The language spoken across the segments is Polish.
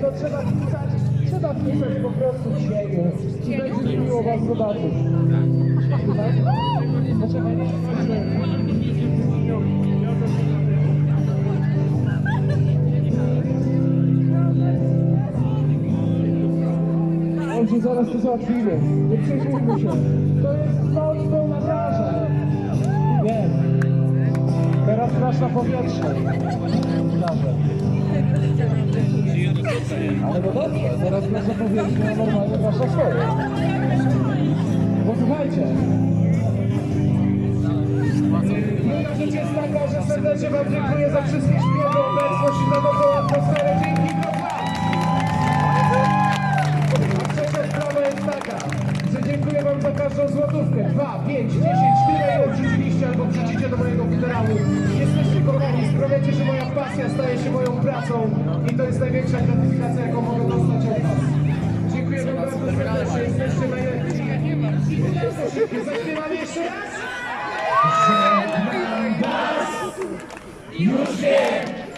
To trzeba pisać, trzeba pisać po prostu siebie. I będzie miło was zobaczyć. Tak? Ojciec, zaraz to załatwimy. Nie przejmujmy się. To jest grasz na powietrze. Wrażeń. Ale no dobrze, teraz grasz na a normalnie grasz na swoje. Posłuchajcie. Druga rzecz jest taka, że serdecznie Wam dziękuję za wszystkie śpiewy, obecność i dobrą atmosferę. Dzięki, Wrocław! A trzecia sprawa jest taka, że dziękuję Wam za każdą złotówkę. 2, 5, 10, tyle ile wrzuciliście albo wrzucicie do mojego funerału. Pasja staje się moją pracą i to jest największa gratyfikacja, jaką mogę dostać od Was. Dziękuję Wam bardzo serdecznie, jesteście najlepsi. Zaśpiewamy jeszcze raz? Żegnam Was, już wiem.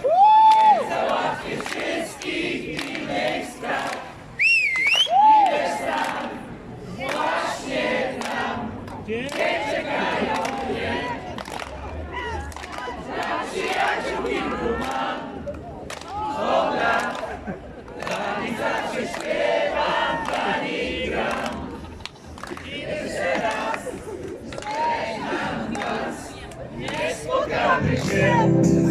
Christian.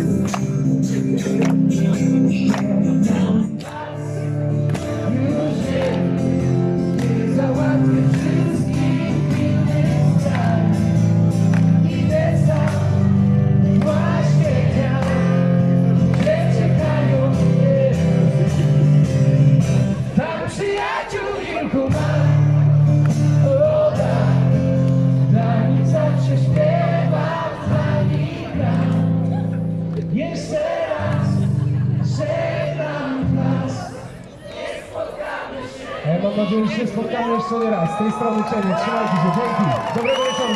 Mam nadzieję, że się spotkamy jeszcze nie raz. Z tej strony Cienie. Trzymajcie się. Dzięki. Dobrego wieczoru.